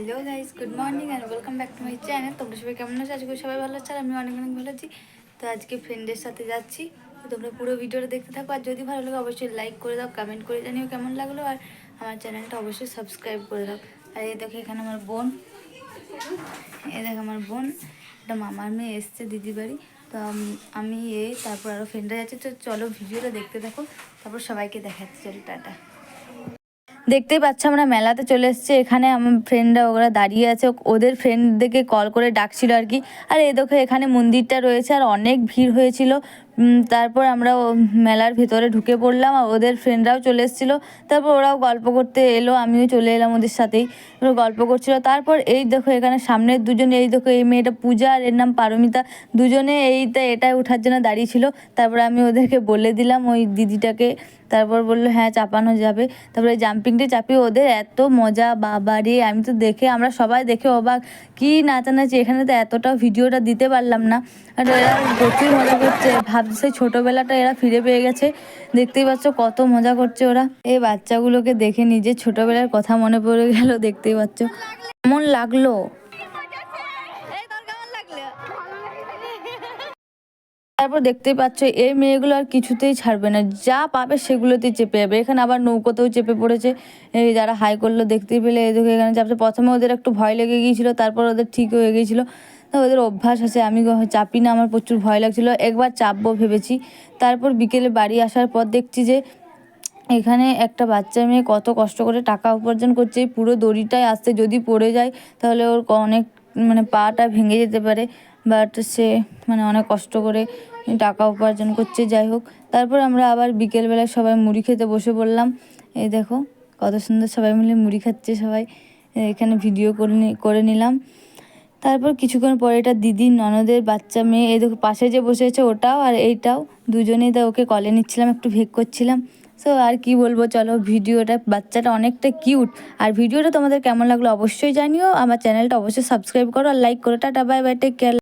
Hello guys good morning and welcome back to my channel তোমরা সবাই কেমন আছো? আজকে সবাই ভালো আছে আর আমি অনেক অনেক ভালো আছি। তো আজকে ফ্রেন্ডের সাথে যাচ্ছি। তো তোমরা পুরো ভিডিওটা দেখতে থাকো আর যদি ভালো লাগে অবশ্যই লাইক করে দাও কমেন্ট করে জানিও কেমন লাগল আর আমার চ্যানেলটা অবশ্যই সাবস্ক্রাইব করে দাও। আর এই দেখো এখানে আমার বোন। এ দেখো আমার বোন। একটা মামার মেয়ে এসছে দিদি বাড়ি। তো আমি এই তারপর আরও ফ্রেন্ডরা যাচ্ছে। তো চলো ভিডিওটা দেখতে থাকো। তারপর সবাইকে দেখাচ্ছি। চলো, টাটা। দেখতেই পাচ্ছ আমরা মেলাতে চলে এসেছি। এখানে আমার ফ্রেন্ডরা ওরা দাঁড়িয়ে আছে। ওদের ফ্রেন্ডদেরকে কল করে ডাকছিল আর কি। আর এ দেখো এখানে মন্দিরটা রয়েছে আর অনেক ভিড় হয়েছিল। তারপর আমরা মেলার ভিতরে ঢুকে পড়লাম, আর ওদের ফ্রেন্ডরাও চলে এসেছিল। তারপর ওরাও গল্প করতে এলো, আমিও চলে এলাম ওদের সাথেই। ওরা গল্প করছিল। তারপর এই দেখো এখানে সামনের দুজনে, এই দেখো এই মেয়েটা পূজা আর এর নাম পারমিতা। দুজনে এইটা এটাই ওঠার জন্য দাঁড়িয়ে ছিল। তারপর আমি ওদেরকে বলে দিলাম ওই দিদিটাকে। তারপর বলল হ্যাঁ চাপানো যাবে। তারপরে জাম্পিংটা চাপিয়ে ওদের এত মজা, বাবারে, আমি তো দেখে, আমরা সবাই দেখে অবাক। কি নাচানাচি, এখানে তো এতটা ভিডিওটা দিতে পারলাম না। আর এরা প্রচুর মজা করছে, ভাবছে সেই ছোটোবেলাটা এরা ফিরে পেয়ে গেছে। দেখতেই পাচ্ছ কত মজা করছে ওরা। এই বাচ্চাগুলোকে দেখে নিজের ছোটোবেলার কথা মনে পড়ে গেল, দেখতেই পাচ্ছ। কেমন লাগল? তারপর দেখতেই পাচ্ছ, এই মেয়েগুলো আর কিছুতেই ছাড়বে না। যা পাবে সেগুলোতেই চেপে যাবে। এখানে আবার নৌকোতেও চেপে পড়েছে। এই যারা হাই করল, দেখতেই পেলে। এদিকে এখানে চাপছে প্রথমে ওদের একটু ভয় লেগে গিয়েছিল, তারপর ওদের ঠিক হয়ে গিয়েছিল। ওদের অভ্যাস আছে, আমি চাপি না, আমার প্রচুর ভয় লাগছিল। একবার চাপবো ভেবেছি। তারপর বিকেলে বাড়ি আসার পর দেখছি যে, এখানে একটা বাচ্চা মেয়ে কত কষ্ট করে টাকা উপার্জন করছে পুরো দড়িটাই আসতে যদি পড়ে যায়, তাহলে ওর অনেক মানে পাটা ভেঙে যেতে পারে। বাট সে মানে অনেক কষ্ট করে টাকা উপার্জন করছে, যাই হোক। তারপর আমরা আবার বিকেলবেলায় সবাই মুড়ি খেতে বসে পড়লাম। এই দেখো, কত সুন্দর সবাই মিলে মুড়ি খাচ্ছে সবাই। এখানে ভিডিও করে করে নিলাম। তারপর কিছুক্ষণ পরে এটা দিদির ননদের বাচ্চা মেয়ে, এই দেখো পাশে যে বসে আছে ওটাও আর এইটাও, দুজনেই তো ওকে কলে নিচ্ছিলাম, একটু ভেক করছিলাম। সো আর কি বলব, চলো ভিডিওটা, বাচ্চাটা অনেকটা কিউট আর ভিডিওটা তোমাদের কেমন লাগল অবশ্যই জানিও, আমার চ্যানেলটা অবশ্যই সাবস্ক্রাইব করো আর লাইক করো। Tata bye bye take care